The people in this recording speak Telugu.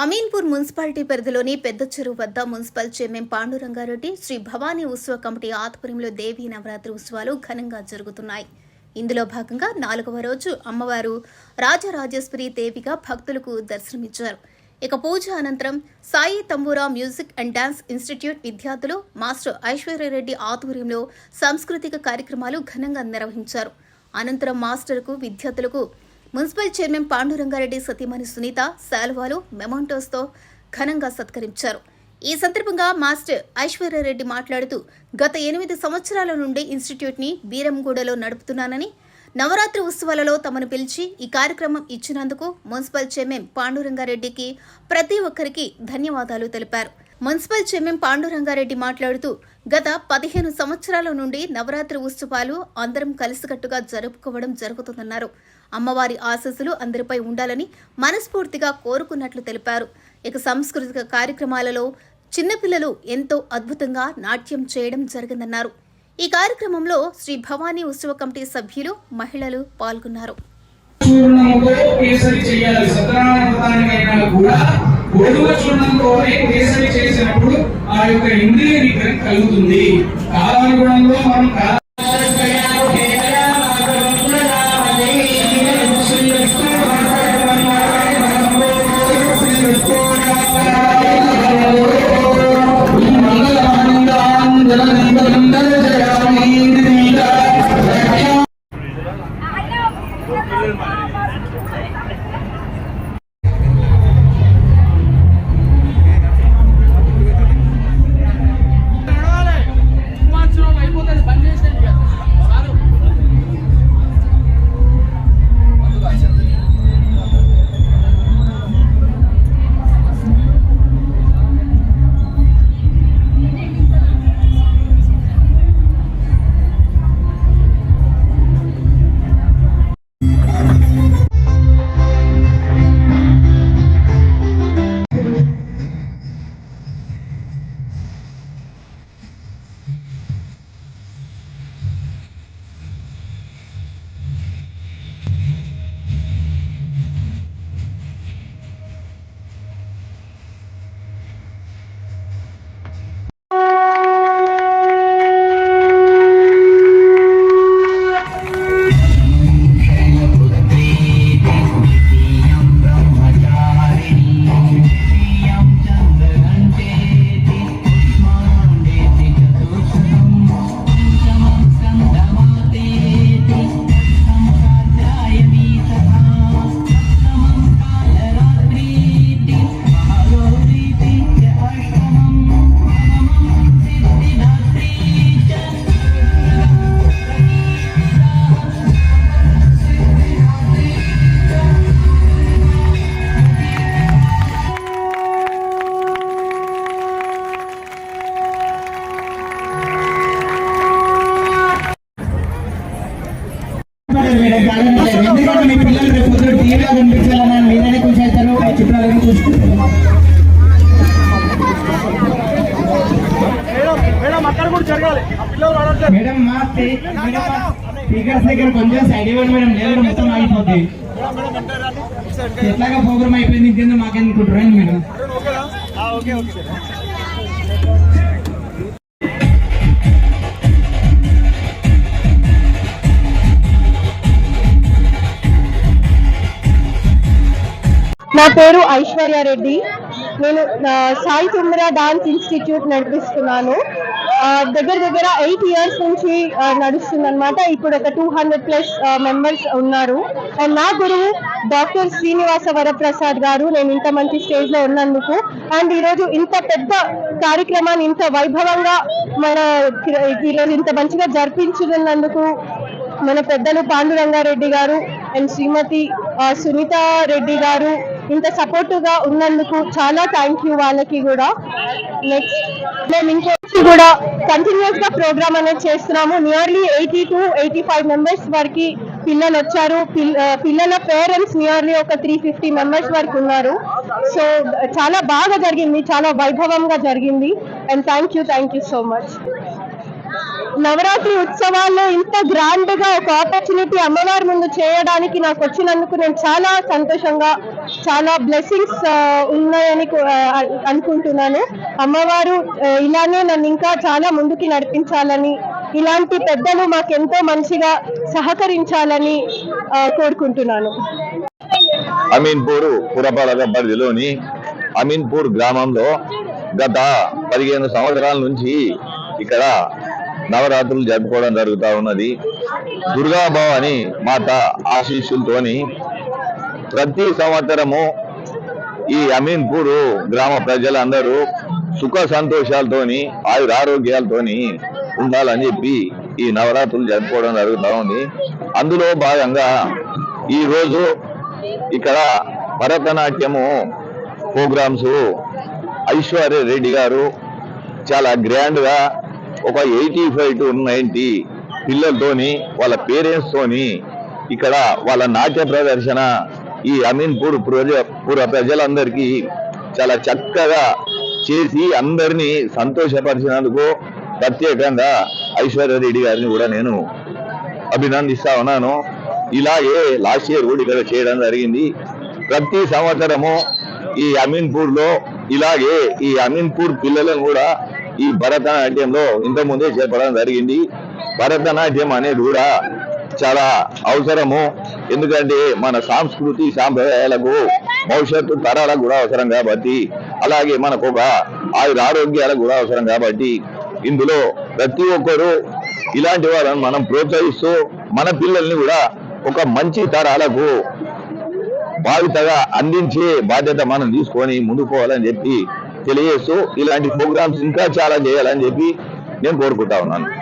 అమీన్పూర్ మున్సిపాలిటీ పరిధిలోని పెద్ద చెరువు వద్ద మున్సిపల్ చైర్మన్ పాండురంగారెడ్డి శ్రీ భవానీ ఉత్సవ కమిటీ ఆధ్వర్యంలో దేవీ నవరాత్రి ఉత్సవాలు ఘనంగా జరుగుతున్నాయి. ఇందులో భాగంగా నాలుగవ రోజు అమ్మవారు రాజరాజేశ్వరి దేవిగా భక్తులకు దర్శనమిచ్చారు. ఇక పూజ అనంతరం Sai Tambura music and dance institute విద్యార్థులు మాస్టర్ ఐశ్వర్యరెడ్డి ఆధ్వర్యంలో సాంస్కృతిక కార్యక్రమాలు ఘనంగా నిర్వహించారు. అనంతరం మాస్టర్కు విద్యార్థులకు మున్సిపల్ చైర్మన్ పాండురంగారెడ్డి సతీమణి సునీత శాలువాలు మెమోంటోస్తో ఘనంగా సత్కరించారు. ఈ సందర్భంగా మాస్టర్ ఐశ్వర్యరెడ్డి మాట్లాడుతూ గత ఎనిమిది సంవత్సరాల నుండి ఇన్స్టిట్యూట్ని బీరంగూడలో నడుపుతున్నానని నవరాత్రి ఉత్సవాలలో తమను పిలిచి ఈ కార్యక్రమం ఇచ్చినందుకు మున్సిపల్ చైర్మన్ పాండురంగారెడ్డికి ప్రతి ఒక్కరికి ధన్యవాదాలు తెలిపారు. మున్సిపల్ చైర్మన్ పాండురంగారెడ్డి మాట్లాడుతూ గత పదిహేను సంవత్సరాల నుండి నవరాత్రి ఉత్సవాలు అందరం కలిసికట్టుగా జరుపుకోవడం జరుగుతుందన్నారు. అమ్మవారి ఆశస్సులు అందరిపై ఉండాలని మనస్ఫూర్తిగా కోరుకున్నట్లు తెలిపారు. ఇక సాంస్కృతిక కార్యక్రమాలలో చిన్నపిల్లలు ఎంతో అద్భుతంగా నాట్యం చేయడం జరిగిందన్నారు. ఈ కార్యక్రమంలో శ్రీ భవానీ ఉత్సవ కమిటీ సభ్యులు మహిళలు పాల్గొన్నారు. చేయాలి. కూడా చేసినప్పుడు ఆ యొక్క ఇంద్రియ నిగ్రహం కలుగుతుంది. కాలానుగుణంలో మనం కాల మేడం మా స్పీకర్స్ దగ్గర కొంచెం సైడ్ ఇవ్వండి మేడం లేదు మొత్తం ఆగిపోద్ది. ఎట్లాగా ప్రోగ్రామ్ అయిపోయింది ఇంకేందో మాకెందుకుంటారు మేడం? ఓకేనా? Okay okay. నా పేరు ఐశ్వర్య రెడ్డి. నేను సాయి తుమ్రా డాన్స్ ఇన్స్టిట్యూట్ నడిపిస్తున్నాను. దగ్గర దగ్గర ఎయిట్ ఇయర్స్ నుంచి నడుస్తుంది అనమాట ఇప్పుడు ఒక టూ హండ్రెడ్ ప్లస్ మెంబర్స్ ఉన్నారు. అండ్ నా గురువు డాక్టర్ శ్రీనివాస వరప్రసాద్ గారు. నేను ఇంత మంచి స్టేజ్లో ఉన్నందుకు. అండ్ ఈరోజు ఇంత పెద్ద కార్యక్రమాన్ని ఇంత వైభవంగా మన ఈరోజు ఇంత మంచిగా జరిపించుతున్నందుకు మన పెద్దలు పాండురంగారెడ్డి గారు అండ్ శ్రీమతి సునీత రెడ్డి గారు ఇంత సపోర్టివ్గా ఉన్నందుకు చాలా థ్యాంక్ యూ వాళ్ళకి కూడా. నెక్స్ట్ మేము ఇంకొచ్చి కూడా కంటిన్యూస్గా ప్రోగ్రామ్ అనేది చేస్తున్నాము. Nearly eighty to eighty five members వరకు పిల్లలు వచ్చారు. పిల్లల పేరెంట్స్ నియర్లీ ఒక త్రీ ఫిఫ్టీ మెంబర్స్ వరకు ఉన్నారు. సో చాలా బాగా జరిగింది. చాలా వైభవంగా జరిగింది. And thank you thank you so much Navratri ఉత్సవాల్లో ఇంత గ్రాండ్గా ఒక ఆపర్చునిటీ అమ్మవారి ముందు చేయడానికి నాకు వచ్చినందుకు నేను చాలా సంతోషంగా చాలా బ్లెస్సింగ్స్ ఉన్నాయని అనుకుంటున్నాను. అమ్మవారు ఇలానే నన్ను ఇంకా చాలా ముందుకి నడిపించాలని ఇలాంటి పెద్దలు మాకెంతో మంచిగా సహకరించాలని కోరుకుంటున్నాను. అమీన్పూర్ పురపాలక పరిధిలోని అమీన్పూర్ గ్రామంలో గత పదిహేను సంవత్సరాల నుంచి ఇక్కడ నవరాత్రులు జరుపుకోవడం జరుగుతూ ఉన్నది. దుర్గాభవాని మాత ఆశీస్సులతోని ప్రతి సంవత్సరము ఈ అమీన్పూర్ గ్రామ ప్రజలందరూ సుఖ సంతోషాలతోని ఆయుర ఆరోగ్యాలతోని ఉండాలని చెప్పి ఈ నవరాత్రులు జరుపుకోవడం జరుగుతూ ఉంది. అందులో భాగంగా ఈరోజు ఇక్కడ భరతనాట్యము ప్రోగ్రామ్స్. ఐశ్వర్య రెడ్డి గారు చాలా గ్రాండ్గా ఒక ఎయిటీ ఫైవ్ టు నైంటీ పిల్లలతోని వాళ్ళ పేరెంట్స్తోని ఇక్కడ వాళ్ళ నాట్య ప్రదర్శన ఈ అమీన్పూర్ ప్రజ పూర్వ ప్రజలందరికీ చాలా చక్కగా చేసి అందరినీ సంతోషపరిచినందుకు ప్రత్యేకంగా ఐశ్వర్య రెడ్డి గారిని కూడా నేను అభినందిస్తా ఉన్నాను. ఇలాగే లాస్ట్ ఇయర్ కూడా ఇక్కడ చేయడం జరిగింది. ప్రతి సంవత్సరము ఈ అమీన్పూర్లో ఇలాగే ఈ అమీన్పూర్ పిల్లలను కూడా ఈ భరతనాట్యంలో ఇంతకుముందే చేపడం జరిగింది. భరతనాట్యం అనేది కూడా చాలా అవసరము. ఎందుకంటే మన సాంస్కృతి సాంప్రదాయాలకు భవిష్యత్తు తరాలకు కూడా అవసరం కాబట్టి అలాగే మనకు ఒక ఆయుర ఆరోగ్యాలకు కూడా అవసరం కాబట్టి ఇందులో ప్రతి ఒక్కరూ ఇలాంటి వాళ్ళని మనం ప్రోత్సహిస్తూ మన పిల్లల్ని కూడా ఒక మంచి తరాలకు బాధితగా అందించే బాధ్యత మనం తీసుకొని ముందుకోవాలని చెప్పి తెలియజేస్తూ ఇలాంటి ప్రోగ్రామ్స్ ఇంకా చాలా చేయాలని చెప్పి నేను కోరుకుంటా ఉన్నాను.